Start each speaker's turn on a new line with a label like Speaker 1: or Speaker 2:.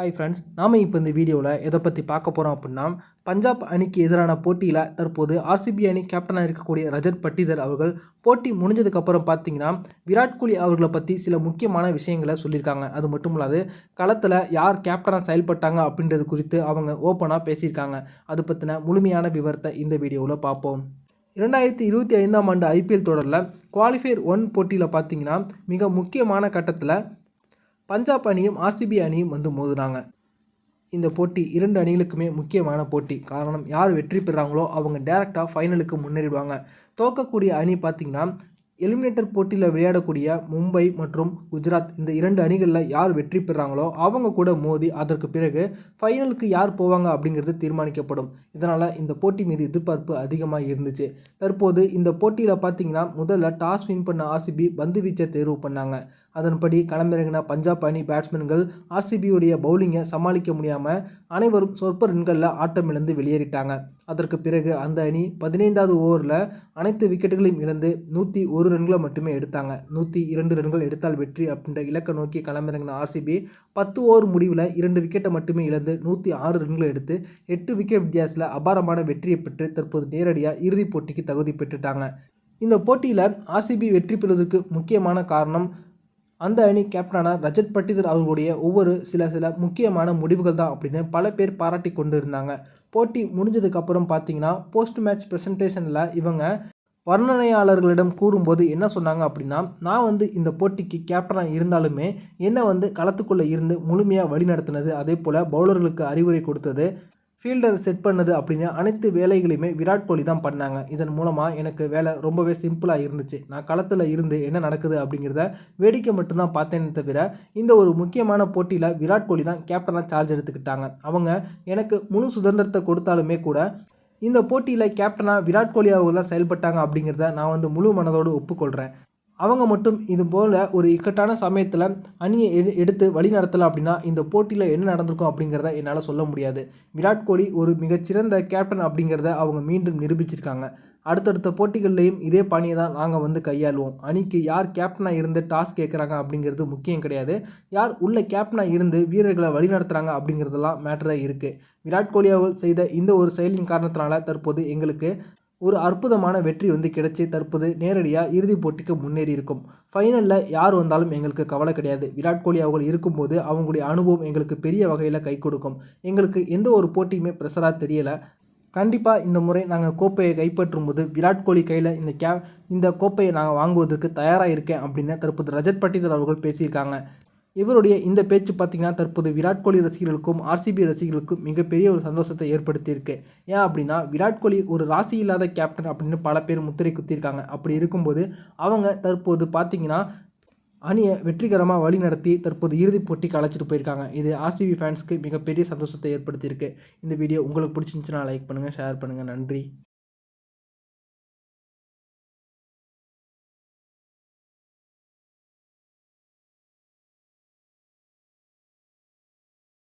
Speaker 1: Hi friends நாம் இப்போ இந்த வீடியோவில் எதை பற்றி பார்க்க போகிறோம் அப்படின்னா பஞ்சாப் அணிக்கு எதிரான போட்டியில் தற்போது ஆர்சிபி அணி கேப்டனாக இருக்கக்கூடிய ரஜத் பட்டிதர் அவர்கள் போட்டி முடிஞ்சதுக்கப்புறம் பார்த்தீங்கன்னா விராட் கோலி அவர்களை பற்றி சில முக்கியமான விஷயங்களை சொல்லியிருக்காங்க. அது மட்டும் இல்லாது களத்தில் யார் கேப்டனாக செயல்பட்டாங்க அப்படின்றது குறித்து அவங்க ஓப்பனாக பேசியிருக்காங்க. அது பற்றின முழுமையான விவரத்தை இந்த வீடியோவில் பார்ப்போம். இரண்டாயிரத்தி இருபத்தி ஐந்தாம் ஆண்டு ஐபிஎல் தொடரில் குவாலிஃபயர் ஒன் போட்டியில் பார்த்தீங்கன்னா மிக முக்கியமான கட்டத்தில் பஞ்சாப் அணியும் ஆர்சிபி அணியும் வந்து மோதுனாங்க. இந்த போட்டி இரண்டு அணிகளுக்குமே முக்கியமான போட்டி. காரணம் யார் வெற்றி பெறாங்களோ அவங்க டேரெக்டாக ஃபைனலுக்கு முன்னேறிடுவாங்க. தோக்கக்கூடிய அணி பார்த்திங்கன்னா எலிமினேட்டர் போட்டியில் விளையாடக்கூடிய மும்பை மற்றும் குஜராத் இந்த இரண்டு அணிகளில் யார் வெற்றி பெறாங்களோ அவங்க கூட மோதி அதற்கு பிறகு ஃபைனலுக்கு யார் போவாங்க அப்படிங்கிறது தீர்மானிக்கப்படும். இதனால் இந்த போட்டி மீது எதிர்பார்ப்பு அதிகமாக இருந்துச்சு. தற்போது இந்த போட்டியில் பார்த்திங்கன்னா முதல்ல டாஸ் வின் பண்ண ஆர்சிபி பந்து வீச்சை தேர்வு பண்ணாங்க. அதன்படி களமிறங்கின பஞ்சாப் அணி பேட்ஸ்மேன்கள் ஆர்சிபியுடைய பவுலிங்கை சமாளிக்க முடியாமல் அனைவரும் சொற்ப ரன்களில் ஆட்டமிழந்து வெளியேறிட்டாங்க. அதற்கு பிறகு அந்த அணி பதினைந்தாவது ஓவரில் அனைத்து விக்கெட்டுகளையும் இழந்து நூற்றி ஒரு ரன்களை மட்டுமே எடுத்தாங்க. நூற்றி இரண்டு ரன்கள் எடுத்தால் வெற்றி அப்படின்ற இலக்கை நோக்கி களமிறங்கின ஆர்சிபி பத்து ஓவர் முடிவில் இரண்டு விக்கெட்டை மட்டுமே இழந்து நூற்றி ஆறு ரன்களை எடுத்து எட்டு விக்கெட் வித்தியாசத்தில் அபாரமான வெற்றியை பெற்று தற்போது நேரடியாக இறுதிப் போட்டிக்கு தகுதி பெற்றுட்டாங்க. இந்த போட்டியில் ஆர்சிபி வெற்றி பெறுவதற்கு முக்கியமான காரணம் அந்த அணி கேப்டனான ரஜத் பட்டிதர் அவர்களுடைய ஒவ்வொரு சில சில முக்கியமான முடிவுகள் தான் அப்படின்னு பல பேர் பாராட்டி கொண்டு இருந்தாங்க போட்டி முடிஞ்சதுக்கப்புறம் பார்த்தீங்கன்னா போஸ்ட் மேட்ச் ப்ரெசன்டேஷனில் இவங்க வர்ணனையாளர்களிடம் கூறும்போது என்ன சொன்னாங்க அப்படின்னா நான் வந்து இந்த போட்டிக்கு கேப்டனாக இருந்தாலுமே என்னை வந்து களத்துக்குள்ளே இருந்து முழுமையாக வழிநடத்தினது அதே போல் பவுலர்களுக்கு அறிவுரை கொடுத்தது ஃபீல்டர் செட் பண்ணது அப்படின்னு அனைத்து வேலைகளையுமே விராட் கோலி தான் பண்ணாங்க. இதன் மூலமாக எனக்கு வேலை ரொம்பவே சிம்பிளாக இருந்துச்சு. நான் களத்தில் இருந்து என்ன நடக்குது அப்படிங்கிறத வேடிக்கை மட்டும்தான் பார்த்தேனே தவிர இந்த ஒரு முக்கியமான போட்டியில் விராட் கோலி தான் கேப்டனாக சார்ஜ் எடுத்துக்கிட்டாங்க. அவங்க எனக்கு முழு சுதந்திரத்தை கொடுத்தாலுமே கூட இந்த போட்டியில் கேப்டனாக விராட் கோலி அவங்க தான் செயல்பட்டாங்க அப்படிங்கிறத நான் வந்து முழு மனதோடு ஒப்புக்கொள்கிறேன் அவங்க மட்டும் இது போல் ஒரு இக்கட்டான சமயத்தில் அணியை எடு எடுத்து வழி நடத்தலை அப்படின்னா இந்த போட்டியில் என்ன நடந்திருக்கும் அப்படிங்கிறத என்னால் சொல்ல முடியாது. விராட் கோலி ஒரு மிகச்சிறந்த கேப்டன் அப்படிங்கிறத அவங்க மீண்டும் நிரூபிச்சிருக்காங்க. அடுத்தடுத்த போட்டிகள்லேயும் இதே பணியை தான் நாங்கள் வந்து கையாளுவோம். அணிக்கு யார் கேப்டனாக இருந்து டாஸ்க் கேட்குறாங்க அப்படிங்கிறது முக்கியம் கிடையாது. யார் உள்ள கேப்டனாக இருந்து வீரர்களை வழிநடத்துகிறாங்க அப்படிங்கிறதெல்லாம் மேட்டராக இருக்குது விராட் கோலி அவர்கள் செய்த இந்த ஒரு செயலின் காரணத்தினால தற்போது எங்களுக்கு ஒரு அற்புதமான வெற்றி வந்து கிடைச்சி தற்போது நேரடியாக இறுதிப் போட்டிக்கு முன்னேறி இருக்கும். ஃபைனலில் யார் வந்தாலும் எங்களுக்கு கவலை கிடையாது. விராட் கோலி அவர்கள் இருக்கும்போது அவங்களுடைய அனுபவம் எங்களுக்கு பெரிய வகையில் கை கொடுக்கும். எங்களுக்கு எந்த ஒரு போட்டியுமே ப்ரெஷராக தெரியலை. கண்டிப்பாக இந்த முறை நாங்கள் கோப்பையை கைப்பற்றும் போது விராட் கோலி கையில் இந்த கே இந்த கோப்பையை நாங்கள் வாங்குவதற்கு தயாராக இருக்கேன் அப்படின்னு தற்போது ரஜத் பட்டிதர் அவர்கள் பேசியிருக்காங்க. இவருடைய இந்த பேச்சு பார்த்திங்கன்னா தற்போது விராட் கோலி ரசிகர்களுக்கும் ஆர்சிபி ரசிகர்களுக்கும் மிகப்பெரிய ஒரு சந்தோஷத்தை ஏற்படுத்தியிருக்கு. ஏன் அப்படின்னா விராட் கோலி ஒரு ராசி இல்லாத கேப்டன் அப்படின்னு பல பேர் முத்திரை குத்திருக்காங்க அப்படி இருக்கும்போது அவங்க தற்போது பார்த்திங்கன்னா அணியை வெற்றிகரமாக வழி நடத்தி தற்போது இறுதிப் போட்டிக்கு அழைச்சிட்டு போயிருக்காங்க. இது ஆர்சிபி ஃபேன்ஸ்க்கு மிகப்பெரிய சந்தோஷத்தை ஏற்படுத்தியிருக்கு. இந்த வீடியோ உங்களுக்கு பிடிச்சிருந்துச்சுன்னா லைக் பண்ணுங்கள் ஷேர் பண்ணுங்கள் நன்றி.